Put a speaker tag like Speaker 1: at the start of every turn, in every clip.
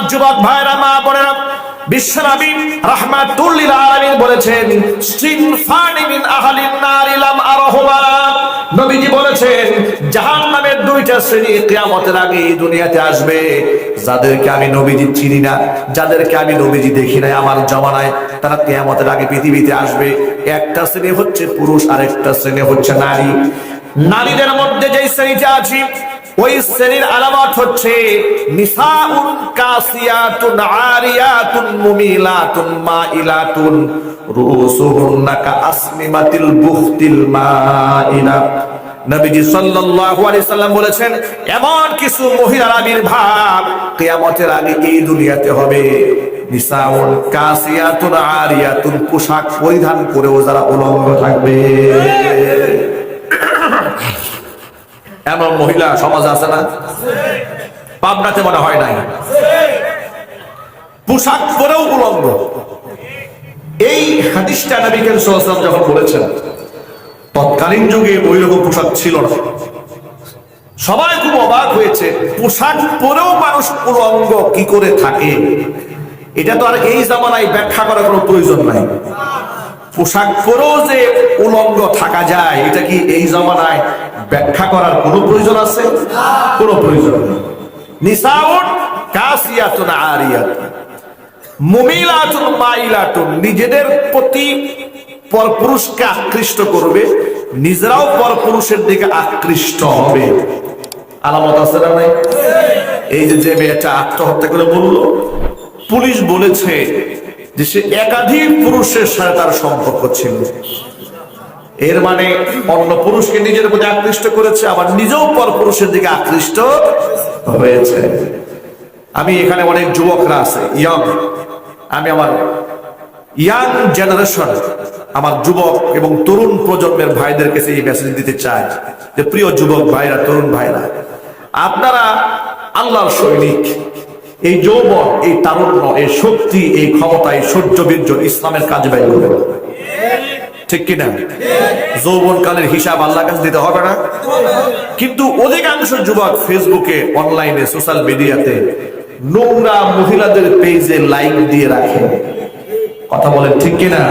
Speaker 1: আমার যুবক ভাইরা, মা বোনেরা যাদেরকে আমি নবীজি চিনি না, যাদেরকে আমি নবীজি আমার জমানায়, তারা কিয়ামতের আগে পৃথিবীতে আসবে। একটা শ্রেণি হচ্ছে পুরুষ, আরেকটা শ্রেণি হচ্ছে নারী। নারীদের মধ্যে যেই শ্রেণীটা আছে ওই শ্রেণির আলামত হচ্ছে, নিসাউন কাসিয়াতুন আরিয়াতুন মুমিলাতুন সাল্লাম বলেছেন, এমন কিছু মহিলার আবির্ভাব কিয়ামতের আগে এই দুনিয়াতে হবে। নিসাউন কাসিয়াতুন আরিয়াতুন পোশাক পরিধান করেও যারা উলঙ্গ থাকবে। এমন মহিলা সমাজ আছে না? পাবনাতে মনে হয় নাই। পোশাক পরেও উলঙ্গ। এই হাদিসটা নবী আলাইহি যখন বলেছেন, তৎকালীন যুগে ওই রকম পোশাক ছিল না। সবাই খুব অবাক হয়েছে, পোশাক পরেও মানুষ উলঙ্গ কি করে থাকে? এটা তো আর এই জামানায় ব্যাখ্যা করার কোনো প্রয়োজন নাই। পোশাক পরেও যে উলঙ্গ থাকা যায়, এটা কি এই জমানায় ব্যাখ্যা করার কোনো প্রয়োজন আছে? কোনো প্রয়োজন নিসাউন কাসিয়াতুন আরিয়াতুন মুমিলাতুন মাইলাতুন। নিজেদের প্রতি পরপুরুষকে আকৃষ্ট করবে, নিজেরাও পরপুরুষের দিকে আকৃষ্ট হবে। আলামত আছে না নাই? এই যে যে মেয়েটা আত্মহত্যা করে বলল, পুলিশ বলেছে যে সে একাধিক পুরুষের সাথে তার সম্পর্ক ছিল। এর মানে অন্য পুরুষকে নিজের প্রতি আকৃষ্ট করেছে, আবার নিজেও পর পুরুষের দিকে আকৃষ্ট হয়েছে। আমি এখানে অনেক যুবকরা আছে ইয়ং আমি আমার ইয়াং জেনারেশন আমার যুবক এবং তরুণ প্রজন্মের ভাইদের কাছে এই মেসেজ দিতে চাই যে, প্রিয় যুবক ভাইরা, তরুণ ভাইরা, আপনারা আল্লাহর সৈনিক। এই যৌবন, এই তারুণ্য, এই শক্তি, এই ক্ষমতা, এই সহ্য বীর্য ইসলামের কাজে ব্যয় করবেন। ঠিক কিনা? যৌবন কালের হিসাব আল্লাহ কাছে দিতে হবে না। কিন্তু অধিকাংশ যুবক ফেসবুকে, অনলাইনে, সোশ্যাল মিডিয়াতে নোংরা মহিলাদের পেজে লাইক দিয়ে রাখে। কথা বলেন ঠিক কিনা?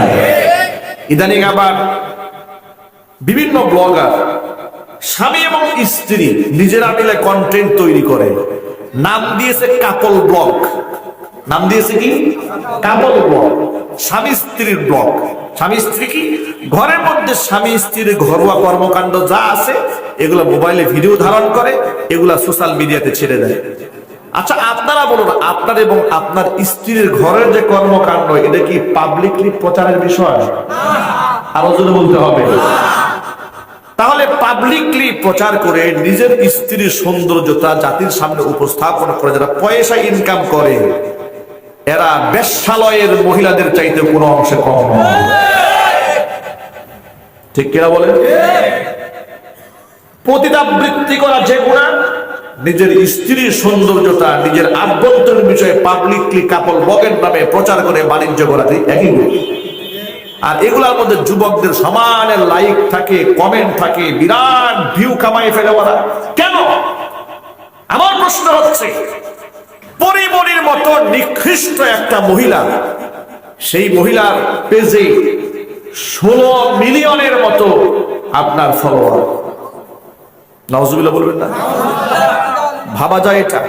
Speaker 1: ইদানিং আবার বিভিন্ন ব্লগার স্বামী এবং স্ত্রী নিজেরা মিলে কন্টেন্ট তৈরি করে। নাম দিয়েছে কাপল ব্লগ। নাম দিয়েছে কি? কাপল ব্লগ স্বামী স্ত্রীর ব্লগ স্বামী স্ত্রী কি? ঘরের মধ্যে স্বামী স্ত্রীর ঘরোয়া কর্মকাণ্ড যা আছে, এগুলো মোবাইলে ভিডিও ধারণ করে, এগুলা সোশ্যাল মিডিয়াতে ছেড়ে দেয়। আচ্ছা আপনারা বলুন, আপনার এবং আপনার স্ত্রীর ঘরের যে কর্মকাণ্ড, এটা কি পাবলিকলি প্রচারের বিষয়? আরও জোরে বলতে হবে। তাহলে পাবলিকলি প্রচার করে নিজের স্ত্রীর সৌন্দর্যতা জাতির সামনে উপস্থাপন করে, যারা পয়সা ইনকাম করে এরা বেশ্যালয়ের মহিলাদের চাইতে কোনো অংশে কম ঠিক কিনা বলেন? পতিতাবৃত্তি করা যে গুণা, নিজের স্ত্রীর সৌন্দর্যতা, নিজের আভ্যন্তরীণ বিষয়ে পাবলিকলি কাপল বকেট নামে প্রচার করে বাণিজ্য করাতে একই আর এগুলার মধ্যে যুবকদের সমানের লাইক থাকে কমেন্ট থাকে, বিরাট ভিউ কামাই ফেলে ওরা। কেন? আমার প্রশ্ন হচ্ছে পরিমণির মতো নিকৃষ্ট একটা মহিলা। সেই মহিলার পেজে ষোলো মিলিয়নের মতো আপনার ফলোয়ার নজবিল্লা বলবেন না? ভাবা যায় এটা।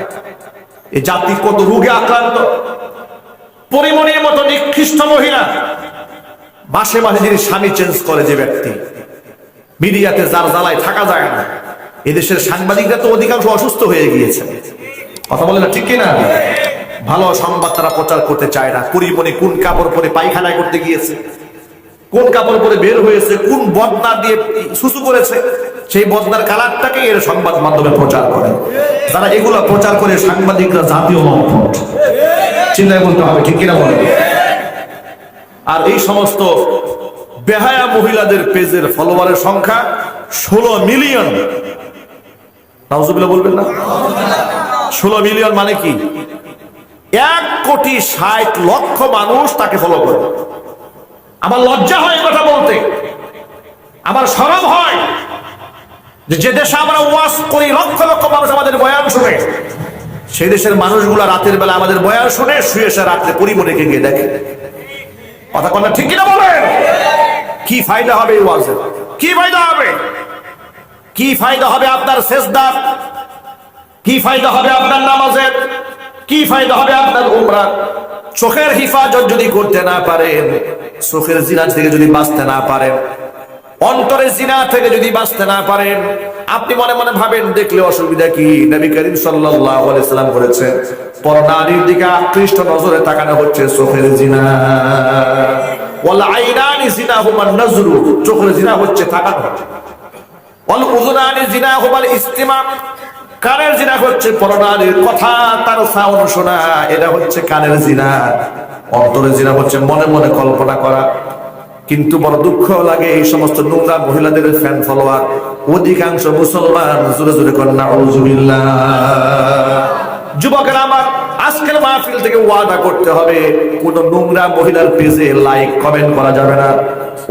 Speaker 1: এ জাতি কত রোগে আক্রান্ত। পরিমণির মতো নিকৃষ্ট মহিলা মাসে মাসে যিনি স্বামী চেঞ্জ করে যে ব্যক্তি। মিডিয়াতে যার জ্বালায় থাকা যায় না। এদেশের সাংবাদিকরা তো অধিকাংশ অসুস্থ হয়ে গিয়েছে কথা বলে না, ঠিক কিনা? ভালো সংবাদ তারা প্রচার করতে চায় না। পরিমণি কোন কাপড় পরে পায়খানায় করতে গিয়েছে? কোন কাপড় পরে বের হয়েছে? কোন বদনা দিয়ে সুসু করেছে? সেই বদনার কালারটাকে এর সংবাদ মাধ্যমে প্রচার করে। তারা এগুলো প্রচার করে, সাংবাদিকরা জাতীয় লম্পট চিন্তায় বলতে হবে, ঠিক কিনা বলে আর এই সমস্ত বেহায়া মহিলাদের পেজের ফলোয়ারের সংখ্যা ষোলো মিলিয়ন। নাউজুবিল্লাহ বলবেন না? ষোলো মিলিয়ন মানে কি? এক কোটি ষাট লক্ষ মানুষ তাকে ফলো করে। আমার লজ্জা হয় কথা বলতে। আমার সরব হয় যে দেশে আমরা ওয়াজ করি, লক্ষ লক্ষ মানুষ আমাদের বয়ান শুনে। সেই দেশের মানুষগুলা রাতের বেলা আমাদের বয়ান শুনে, শুয়ে এসে রাত্রে পরিমণিকে গিয়ে দেখে। কথা কথা ঠিক কিনা বলেন? কি ফায়দা হবে এই ওয়াজের? কি ফায়দা হবে? কি ফায়দা হবে আপনার শেষদার কি ফায়দা হবে আপনার নামাজের? কি ফায়দা হবে আপনার উমরা চোখের হিফাজত যদি করতে না পারেন, চোখের জিনা থেকে যদি বাঁচতে না পারেন, অন্তরের জিনা থেকে যদি বাঁচতে না পারেন, আপনি মনে মনে ভাবেন, দেখলে অসুবিধা কি? নবী করিম সাল্লাম করেছেন পরনারীর দিকে আকৃষ্ট নজরে তাকানো হচ্ছে চোখের জিনা। চোখের জিনা হচ্ছে তাকানো জিনাহুমাল ইস্তিমা কানের জিনা হচ্ছে পরনারীর কথা তার সাউন্ড শোনা, এটা হচ্ছে কানের জিনা। অন্তরের জিনা হচ্ছে মনে মনে কল্পনা করা। কিন্তু বড় দুঃখ লাগে এই সমস্ত নোংরা মহিলাদের ফ্যান ফলোয়ার অধিকাংশ মুসলমান জোরে জোরে নাউজুবিল্লাহ। যুবকেরা, আমার আজকের মাহফিল থেকে ওয়াদা করতে হবে, কোন নোংরা মহিলার পেজে লাইক কমেন্ট করা যাবে না।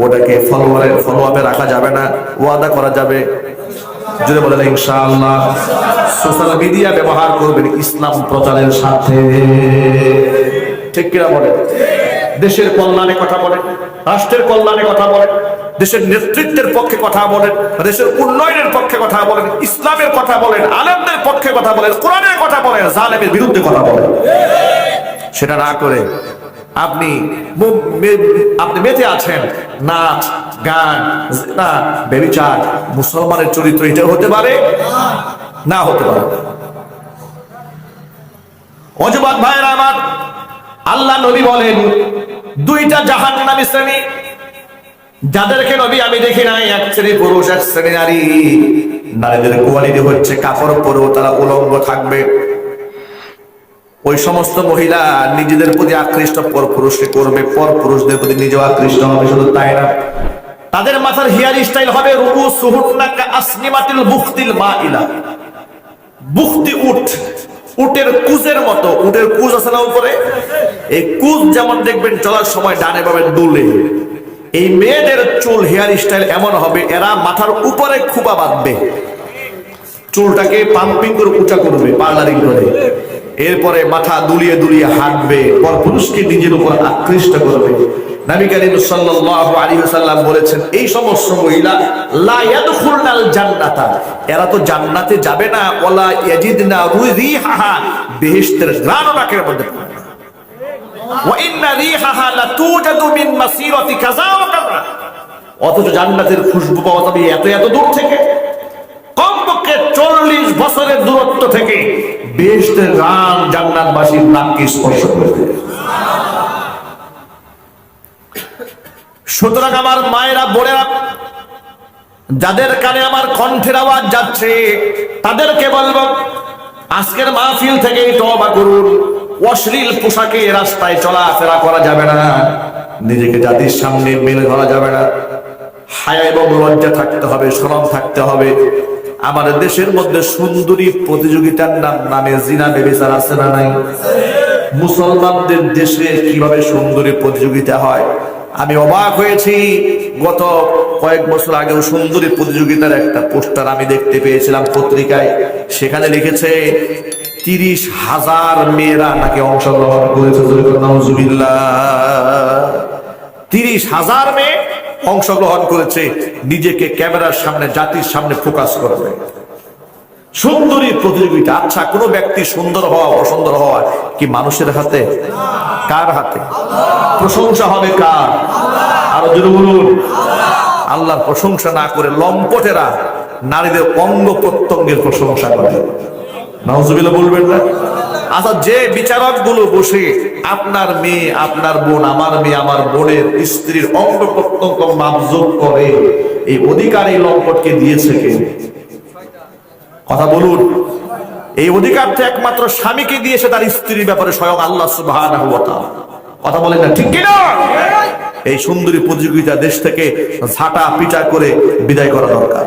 Speaker 1: ওটাকে ফলোয়ারের ফলো আপে রাখা যাবে না, ওয়াদা করা যাবে। যদি বলেন ইনশাআল্লাহ। সোশ্যাল মিডিয়া ব্যবহার করবেন, ইসলাম প্রচারের সাথে ঠিক কিনা বলেন দেশের কল্যাণে কথা বলেন রাষ্ট্রের কল্যাণে কথা বলেন দেশের নেতৃত্বের পক্ষে কথা বলেন দেশের উন্নয়নের পক্ষে কথা বলেন ইসলামের কথা বলেন আলেমদের পক্ষে কথা বলেন কোরআনের কথা বলেন জালেমের বিরুদ্ধে কথা বলেন সেটা না করে আপনি আপনি মেতে আছেন। নাচ, গান না বেবিচার মুসলমানের চরিত্র, এটা হতে পারে? না হতে পারে। অজবাদ ভাইয়ের আমার, আল্লাহ নবী বলেন, দুইটা জাহান নামী শ্রেণি। যাদেরকে নবী আমি দেখি নাই, এক শ্রেণি পুরুষ, এক শ্রেণি নারী। নারীদের কোয়ালিটি হচ্ছে কাপড় পরেও তারা উলঙ্গ থাকবে। ওই সমস্ত মহিলা নিজেদের প্রতি আকৃষ্ট পর পুরুষকে করবে পর পুরুষদের প্রতি নিজেও আকৃষ্ট হবে, শুধু তাই না? তাদের মাথার হেয়ার স্টাইল হবে রুকু সুহুন্নাকা আসনিমাতিল উটের কুজের মতো। উটের কুজ আছে না উপরে? এই কুজ যেমন দেখবেন চলার সময় ডানে পাবেন দুলে। এই মেয়েদের চুল হেয়ার স্টাইল এমন হবে, এরা মাথার উপরে খুবা বাঁধবে। চুলটাকে পাম্পিং করে উঁচা করবে, পার্লারিং করে। এরপরে মাথা দুলিয়ে দুলিয়ে হাঁটবে পর পুরুষকে নিজের উপর আকৃষ্ট করবে। নবী করিম সাল্লাল্লাহু আলাইহি বলেছেন, এই সমস্ত মহিলা, লা জান্নাতা। এরা তো জান্নাতে যাবে না, ওয়ালা ইয়াজিদনা রিহাহা বেহেশতের মধ্যে। ওয়া ইন্না রিহাহা লাতুজাদু মিন মাসিরাতি কাযা ওয়া কাযা অথচ জান্নাতের খুশবু পাওয়া যাবে এত এত দূর থেকে। চল্লিশ বছরের দূরত্ব থেকে বেহেশতের রান জান্নাতবাসীর নাককে স্পর্শ করবে সুতরাং আমার মায়েরা, বোনেরা, যাদের কানে আমার কণ্ঠের আওয়াজ যাচ্ছে, তাদেরকে বলব, আজকের মাহফিল থেকে তবা করুন। অশ্লীল পোশাকে রাস্তায় চলাফেরা করা যাবে না। নিজেকে জাতির সামনে মেলে ধরা যাবে না। হায়া এবং লজ্জা থাকতে হবে, শরম থাকতে হবে। আমাদের দেশের মধ্যে সুন্দরী প্রতিযোগিতার নাম নামে জিনা বেবিচার আছে না নাই? মুসলমানদের দেশে কীভাবে সুন্দরী প্রতিযোগিতা হয়? আমি অবাক হয়েছি। গত কয়েক বছর আগেও সুন্দরী প্রতিযোগিতার একটা পোস্টার আমি দেখতে পেয়েছিলাম পত্রিকায়। সেখানে লিখেছে, তিরিশ হাজার মেয়েরা নাকি অংশগ্রহণ করেছে তিরিশ হাজার মেয়ে? অংশগ্রহণ করেছে, নিজেকে ক্যামেরার সামনে, জাতির সামনে ফোকাস করবে। সুন্দরী প্রতিযোগিতা আচ্ছা কোনো ব্যক্তি সুন্দর হওয়া, অসুন্দর হওয়া কি মানুষের হাতে? কার হাতে? প্রশংসা হবে কার? আরও জোরে বলুন। আল্লাহর প্রশংসা না করে লম্পটেরা নারীদের অঙ্গ প্রত্যঙ্গের প্রশংসা করে। নাউজুবিল্লাহ বলবেন না? আচ্ছা যে বিচারকগুলো বসে, আপনার মেয়ে, আপনার বোন, আমার মেয়ে, আমার বোনের স্ত্রীর অঙ্গ প্রত্যঙ্গ মাপজোক করে, এই অধিকার এই লম্পটকে দিয়েছে কে? কথা বলুন। এই অধিকারটা একমাত্র স্বামীকে দিয়েছে, তার স্ত্রীর ব্যাপারে স্বয়ং আল্লাহ তাআলা। কথা বলেন না, ঠিক কিনা? এই সুন্দরী প্রতিযোগিতা দেশ থেকে ঝাঁটা পিটা করে বিদায় করা দরকার।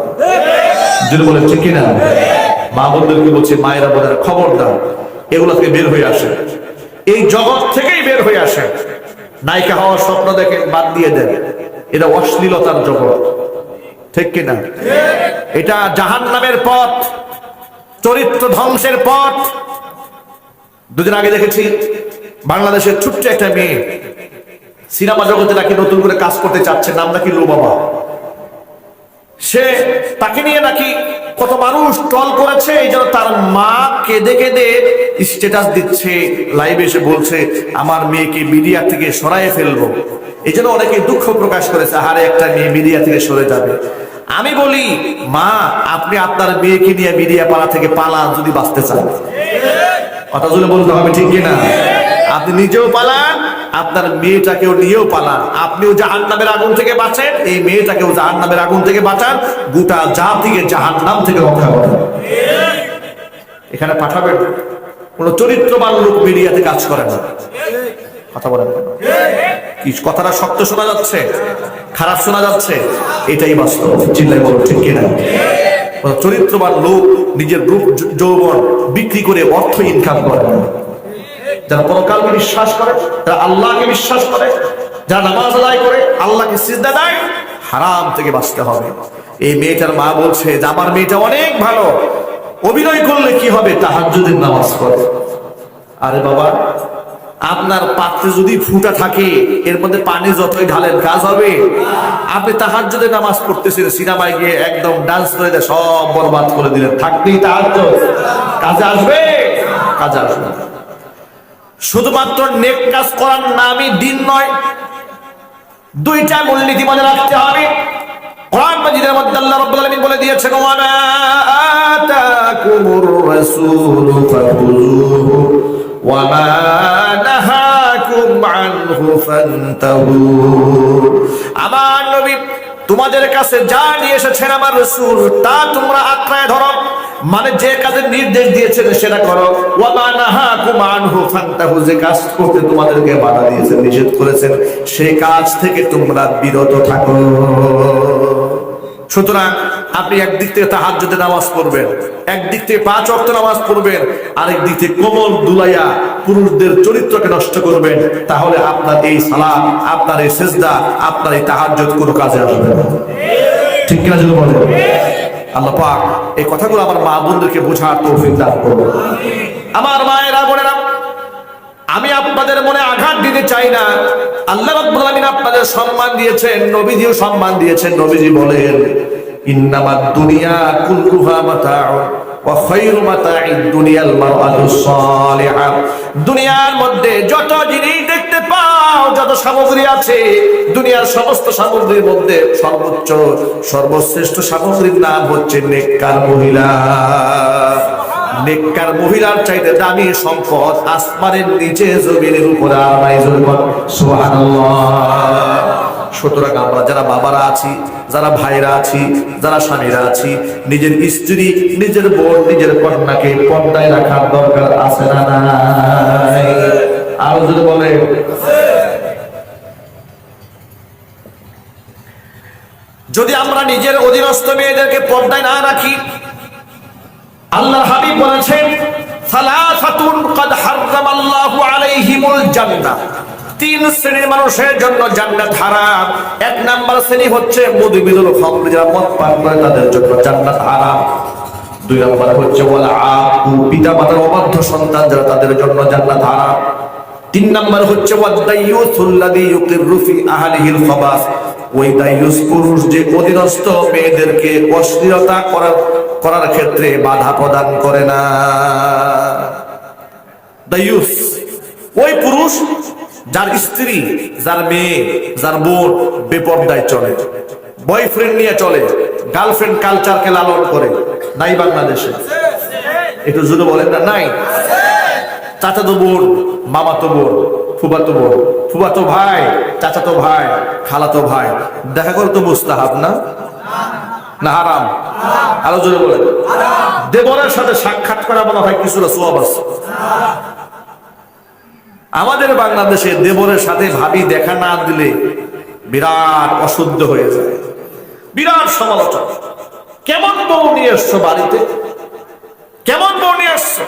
Speaker 1: যদি বলে ঠিক কিনা? মা বোনদেরকে বলছে, মায়েরা বোনেরা খবরদার। এগুলো থেকে বের হয়ে আসে। এই জগৎ থেকেই বের হয়ে আসে। নায়িকা হওয়ার স্বপ্ন দেখে বাদ দিয়ে দেন। এটা অশ্লীলতার জগৎ। ঠিক কিনা? এটা জাহান নামের পথ, চরিত্র ধ্বংসের পথ। দুদিন আগে দেখেছি বাংলাদেশের ছোট্ট একটা মেয়ে। সিনেমা জগতে নাকি নতুন করে কাজ করতে চাচ্ছে, নাম নাকি বাবা সে তাকে নিয়ে নাকি কত মানুষ টল করেছে, এই জন্য তার মা কেঁদে কেঁদে স্ট্যাটাস দিচ্ছে লাইভে এসে বলছে, আমার মেয়েকে মিডিয়া থেকে সরাই ফেলব। এই জন্য অনেকে দুঃখ প্রকাশ করেছে হারে একটা মেয়ে মিডিয়া থেকে সরে যাবে। আমি বলি, মা, আপনি আপনার মেয়েকে নিয়ে মিডিয়া পাড়া থেকে পালান যদি বাঁচতে চান। কথা বলে বলতে হবে, ঠিক কিনা? আপনি নিজেও পালান আপনার মেয়েটাকেও নিয়েও পালান। আপনিও জাহান নামের আগুন থেকে বাঁচেন, এই মেয়েটাকেও জাহান নামের আগুন থেকে বাঁচান। গোটা জাতিকে জাহান নাম থেকে রক্ষা করেন। এখানে পাঠাবেন, কোন চরিত্রবান লোক মিডিয়াতে কাজ করে না। কথা বলেন। কি কথাটা শক্ত শোনা যাচ্ছে? খারাপ শোনা যাচ্ছে? এটাই বাস্তব। চিল্লাই বলো ঠিক কিনা? চরিত্রবান লোক নিজের যৌবন বিক্রি করে অর্থ ইনকাম করে। যারা পরকালকে বিশ্বাস করে, যারা আল্লাহকে বিশ্বাস করে, যারা নামাজ আদায় করে, আল্লাহকে সিজদা দেয়, হারাম থেকে বাঁচতে হবে। এই মেয়েটার মা বলছে যে, আমার মেয়েটা অনেক ভালো। অভিনয় করলে কি হবে? তাহাজ্জুদের নামাজ পড়ে। আরে বাবা, আপনার পাত্রে যদি ফুটা থাকে, এর মধ্যে পানি যতই ঢালেন, কাজ হবে। আপনি তাহাজ্জুদের নামাজ পড়তেছেন, সিনেমায় গিয়ে একদম ডান্স করে দিয়ে সব বরবাদ করে দিলেন। থাকতেই তাহাজ্জুদ। কাজে আসবে? কাজে আসবে না। শুধুমাত্র নেক কাজ করার নামই দিন নয়, দুইটা মূলনীতি মনে রাখতে হবে। বলে দিয়েছেন ওয়া আমার নবী, তোমাদের কাছে যা নিয়ে এসেছেন আমার রাসূল, তা তোমরা আত্মায় ধরো। মানে যে কাজের নির্দেশ দিয়েছেন সেটা করো। যে কাজ করতে তোমাদেরকে বাধা দিয়েছেন, নিষেধ করেছেন সেই কাজ থেকে তোমরা বিরত থাকো। সুতরাং আপনি একদিক থেকে তাহাজ্জুদে নামাজ পড়বেন, একদিক থেকে পাঁচ অক্ট নামাজ পড়বেন, আরেক দিক থেকে কোমল দুলাইয়া পুরুষদের চরিত্রকে নষ্ট করবেন, তাহলে আপনার এই সালাম আপনার এই সেজদা, আপনার এই তাহাজ্জুদ কোনো কাজে আসবে না। ঠিক কিনা যদি বলেন? আল্লাহ পাক এই কথাগুলো আমার মা বোনদেরকে বোঝার তৌফিক দান আমার মায়েরা, বোনেরা, আমি আপনাদের মনে আঘাত দিতে চাই না। আল্লাহ রাব্বুল আলামিন আপনাদের সম্মান দিয়েছেন, নবীজিও সম্মান দিয়েছেন, নবীজি বলেন, ইন্নামাদ দুনিয়া কুল্লুহা মাতাউন ওয়া খায়রু মাতাঈদ দুনিয়াল মারআতুস সালিহা। দুনিয়ার মধ্যে যত জিনিস পাও যত সামগ্রী আছে, দুনিয়ার সমস্ত সামগ্রীর মধ্যে সর্বোচ্চ, সর্বশ্রেষ্ঠ সামগ্রীর নাম হচ্ছে নেককার মহিলা। নেককার মহিলার চাইতে দামি সম্পদ আসমানের নিচে জমিনের উপরে আর নাই সুবহানাল্লাহ। সুতরাং আমরা যারা বাবারা আছি, যারা ভাইরা আছি, যারা স্বামীরা আছি, নিজের স্ত্রী, নিজের বোন, নিজের কন্যাকে পর্দায় রাখার দরকার আছে না নাই? আরও যদি বলে যদি আমরা নিজের অধীনস্থ মেয়েদেরকে পর্দায় না রাখি আল্লাহ হাবিব বলেছেন তিন শ্রেণির মানুষের জন্য এক নাম্বার শ্রেণি হচ্ছে তাদের জন্য দুই নম্বর হচ্ছে পিতা মাতার অবাধ্য সন্তান, যারা তাদের জন্য জান্নাত হারাম। তিন নাম্বার হচ্ছে ওই দাইয়ুস পুরুষ যে অধীনস্থ মেয়েদেরকে অশ্লীলতা করার করার ক্ষেত্রে বাধা প্রদান করে না। দাইয়ুস, ওই পুরুষ যার স্ত্রী, যার মেয়ে, যার বোন বেপর্দায় চলে, বয়ফ্রেন্ড নিয়ে চলে, গার্লফ্রেন্ড কালচারকে লালন করে, নাই বাংলাদেশে। একটু জুড়ে বলেন না, নাই। চাচাতো বোন মামাতো বোন ফুবাতো বোন ফুবাতো ভাই চাচাতো ভাই খালাতো ভাই। দেখা করে তো মুস্তাহাব না? না হারাম। আরও জোরে বলেন। দেবরের সাথে সাক্ষাৎ করা মনে হয় কিছুটা সোয়াব আছে। আমাদের বাংলাদেশে দেবরের সাথে ভাবি দেখা না দিলে বিরাট অশুদ্ধ হয়ে যায়। বিরাট সমালোচনা কেমন বউ নিয়ে এসছো বাড়িতে? কেমন বউ নিয়ে এসছো?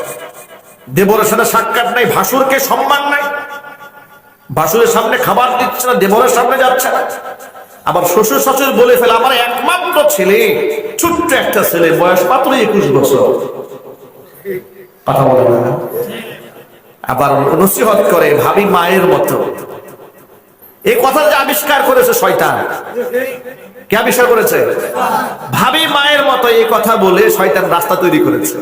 Speaker 1: দেবরের সাথে সাক্ষাৎ নাই, ভাসুরকে সম্মান নাই। ভাসুরের সামনে খাবার দিচ্ছে না, দেবরের সামনে যাচ্ছে না। আবার শ্বশুর শাশুড়ি বলে ফেলে, আমার একমাত্র ছেলে, ছোট্ট একটা ছেলে, বয়স মাত্র একুশ বছর। কথা বলে আবার নসিহত করে, ভাবি মায়ের মতো। এই কথা যে আবিষ্কার করেছে শয়তান। কে আবিষ্কার করেছে? ভাবি মায়ের মতো এই কথা বলে শয়তান রাস্তা তৈরি করেছে।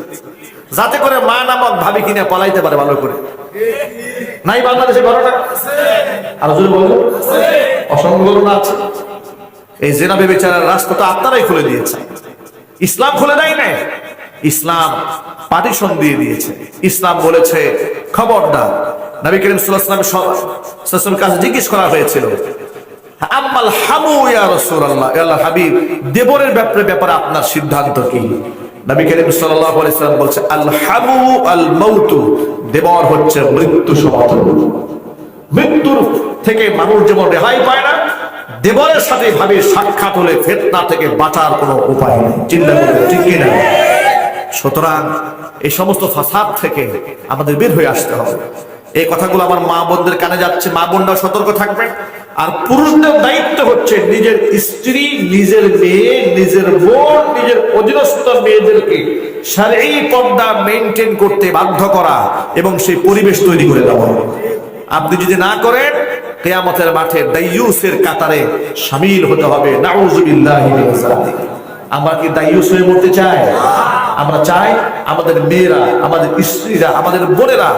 Speaker 1: যাতে করে মা নামক ভাবি কিনে পলাইতে পারে ভালো করে। নাই বাংলাদেশে ঘটনা? আর যদি বলব অসংখ্য আছে। এই জেনা বেচারার রাস্তা তো আপনারাই খুলে দিয়েছে ইসলাম খুলে দেয় না ইসলাম পার্টিশন দিয়ে দিয়েছে। ইসলাম বলেছে, খবরদার। নবী করিম সাল্লাল্লাহু কাছে জিজ্ঞেস করা হয়েছিল, আম্মাল হামু ইয়া রাসূলুল্লাহ? আল্লাহ হাবিব, দেবরের ব্যাপারে ব্যাপারে আপনার সিদ্ধান্ত কি? নবী করিম সাল্লাল্লাহু আলাইহি সাল্লাম বলছে আল হামু আল মাউতু দেবর হচ্ছে মৃত্যু সমাধান মৃত্যুর থেকে মানুষ যেমন রেহাই পায় না, দেবরের সাথে ভাবে সাক্ষাৎ হলে ফেতনা থেকে বাঁচার কোনো উপায় নেই। চিন্তা করবে ঠিক কিনা সুতরাং এই সমস্ত ফাসাদ থেকে আমাদের বের হয়ে আসতে হবে। এই কথাগুলো আমার মা বোনদের কানে যাচ্ছে, মা বোনরা সতর্ক থাকবেন। আর পুরুষদের দায়িত্ব হচ্ছে নিজের স্ত্রী, নিজের মেয়ে, নিজের বোন, নিজের অধীনস্থ মেয়েদেরকে শারী পর্দা মেনটেন করতে বাধ্য করা এবং সেই পরিবেশ তৈরি করে দেওয়া। আপনি যদি না করেন, কেয়ামতের মাঠে দাইয়ুসের কাতারে সামিল হতে হবে। আমরা কি দাইয়ুস হয়ে মরতে চাই? আমরা চাই আমাদের মেয়েরা, আমাদের স্ত্রীরা, আমাদের বোনেরা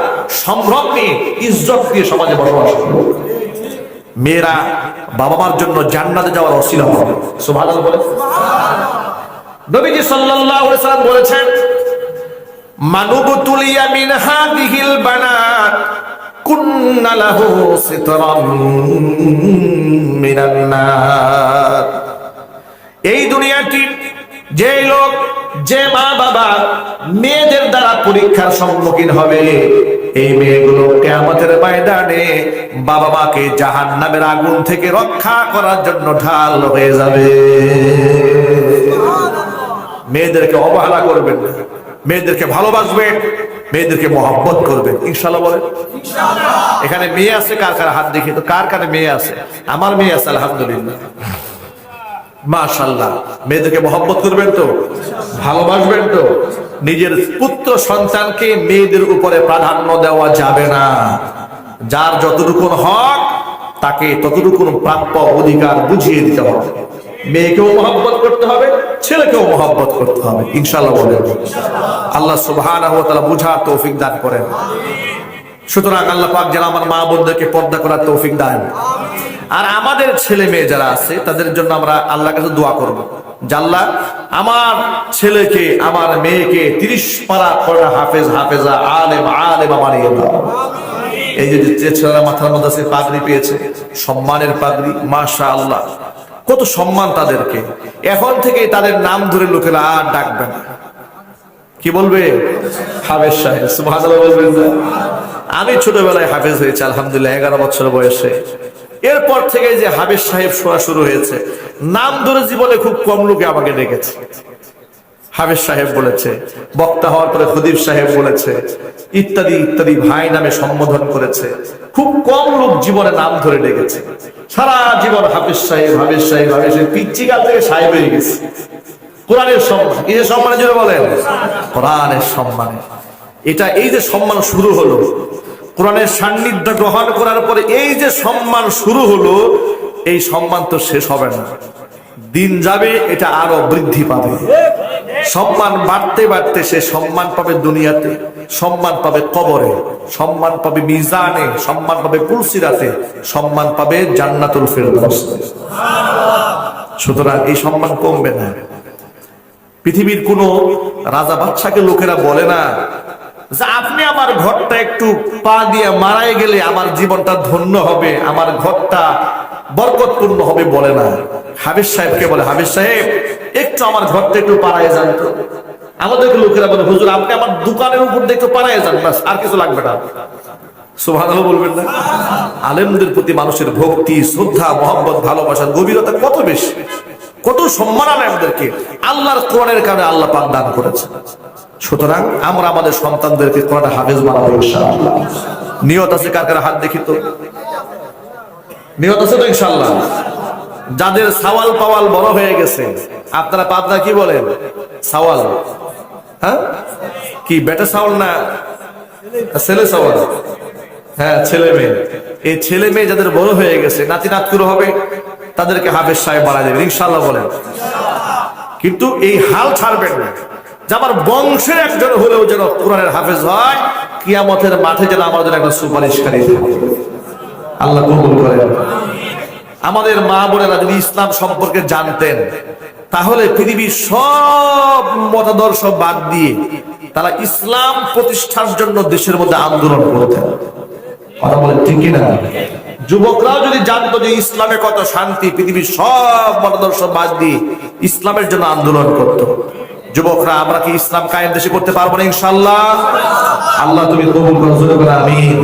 Speaker 1: সম্ভ্রম নিয়ে ইজ্জত দিয়ে সমাজে বসবাস করবে মেয়েরা বাবা মার জন্য জান্নাতে যাওয়ার অসিলা হবে সুবহানাল্লাহ বলে বলেছেন এই দুনিয়াটি যে লোক, যে মা বাবা মেয়েদের দ্বারা পরীক্ষার সম্মুখীন হবে এই মেয়েগুলো কেয়ামতের ময়দানে বাবা মাকে জাহান নামের আগুন থেকে রক্ষা করার জন্য ঢাল হয়ে যাবে। মেয়েদেরকে অবহেলা করবেন না। মেয়েদেরকে ভালোবাসবেন মেয়েদেরকে মহব্বত করবেন। ইনশাল্লাহ বলেন। এখানে মেয়ে আছে কার কার হাত দেখি? তো কার কার মেয়ে আছে? আমার মেয়ে আছে আলহামদুলিল্লাহ। মাশাল্লাহ মেয়েদেরকে মহব্বত করবেন তো? ভালোবাসবেন তো? নিজের পুত্র সন্তানকে মেয়েদের উপরে প্রাধান্য দেওয়া যাবে না। যার যতটুকু হক, তাকে ততটুকু প্রাপ্য অধিকার বুঝিয়ে দিতে হবে। মেয়েকেও মহব্বত করতে হবে, ছেলেকেও মহব্বত করতে হবে। ইনশাল্লাহ বলেন। আল্লাহ তাআলা বুঝার তৌফিক দান করেন। সুতরাং আল্লাহ পাক যেন আমার মা বোনদেরকে পর্দা করার তৌফিক দেন। আর আমাদের ছেলে মেয়ে যারা আছে, তাদের জন্য আমরা আল্লাহর কাছে দোয়া করব। জাল্লা, আমার ছেলেকে, আমার মেয়েকে তিরিশ পারা পড়া হাফেজ, হাফেজা, আলেম আলেম দাও এই যে ছেলেরা মাথার মধ্যে আছে, পাগড়ি পেয়েছে, সম্মানের পাগড়ি মাশা আল্লাহ কত সম্মান তাদেরকে। এখন থেকে তাদের নাম ধরে লোকেরা আর ডাকবে না। কি বলবে? হাফেজ সাহেব বলবেন আমি ছোটবেলায় হাফেজ হয়েছি, আলহামদুলিল্লাহ, এগারো বছর বয়সে। এরপর থেকে যে হাফেজ সাহেব শোয়া শুরু হয়েছে, নাম ধরে জীবনে খুব কম লোকে আমাকে ডেকেছে। হাফেজ সাহেব বলেছে, বক্তা হওয়ার পরে খুদিব সাহেব বলেছে, ইত্যাদি ইত্যাদি ভাই নামে সম্বোধন করেছে। খুব কম লোক জীবনে নাম ধরে ডেকেছে। সারা জীবন হাফিজ সাহেব হাফিজ সাহেব হাফিজ সাহেব পিচ্ছি কাল থেকে সাহেব হয়ে গেছে। কোরআনের সম্মান এই যে সম্মানের জন্য বলেন? কোরআনের সম্মানে। এটা এই যে সম্মান শুরু হলো কোরআনের সান্নিধ্য গ্রহণ করার পরে এই যে সম্মান শুরু হলো, এই সম্মান তো শেষ হবে না। দিন যাবে, এটা আরও বৃদ্ধি পাবে। সম্মান বাড়তে বাড়তে সে সম্মান পাবে দুনিয়াতে, সম্মান পাবে কবরে, সম্মান পাবে মিজানে, সম্মান পাবে পুলসিরাতে সম্মান পাবে জান্নাতুল ফেরদৌস সুতরাং এই সম্মান কমবে না। পৃথিবীর কোন রাজা বাচ্চাকে লোকেরা বলে না যে আপনি আমার ঘরটা একটু পা দিয়ে মারাই গেলে আমার জীবনটা ধন্য হবে, আমার ঘরটা বরকতপূর্ণ হবে বলে না। হাবিজ সাহেবকে বলে হাবিজ সাহেব, একটু আমার ঘরটা একটু পাড়ায় যান তো। আমাদেরকে লোকেরা বলে, হুজুর, আপনি আমার দোকানের উপর দিয়ে একটু পাড়ায় যান, বাস, আর কিছু লাগবে না। সুবহানাল্লাহ বলবেন না। আলেমদের প্রতি মানুষের ভক্তি, শ্রদ্ধা, মহব্বত ভালোবাসার গভীরতা কত বেশি, কত সম্মান আলেমদেরকে। আল্লাহর কোরআনের কারণে আল্লাহ পাক দান করেছে সুতরাং আমরা আমাদের সন্তানদেরকে কোরআন হাফেজ বানাবো ইনশাআল্লাহ। নিয়ত আছে কার কার হাত দেখি তো? নিয়ত আছে তো ইনশাআল্লাহ। যাদের সাওয়াল পাওয়াল বড় হয়ে গেছে, আপনারা পাবনা কি বলেন? সাওয়াল। হ্যাঁ? কি, বেটা সাওয়াল না ছেলে সবার হ্যাঁ ছেলে মেয়ে। এই ছেলে মেয়ে যাদের বড় হয়ে গেছে নাতি নাতকুরো হবে, তাদেরকে হাফেজ সাহেব বাড়া দেবে ইনশাল্লাহ বলেন। কিন্তু এই হাল ছাড়বেন না। আমার বংশের একজন হলেও যেন কোরআনের হাফেজ হয়, কিয়ামতের মাঠে যেন জন্য একটা সুপারিশকারী। আল্লাহ কবুল করেন। আমাদের মা বোনেরা যদি ইসলাম সম্পর্কে জানতেন, তাহলে পৃথিবীর সব মতাদর্শ বাদ দিয়ে তারা ইসলাম প্রতিষ্ঠার জন্য দেশের মধ্যে আন্দোলন করতেন। কথা বলে ঠিক কিনা? যুবকরাও যদি জানতো যে ইসলামে কত শান্তি, পৃথিবীর সব মতাদর্শ বাদ দিয়ে ইসলামের জন্য আন্দোলন করত। যুবকরা, আমরা কি ইসলাম কায়েম দেশে করতে পারব না ইনশাল্লাহ আল্লাহ তুমি কবুল করো আমিন।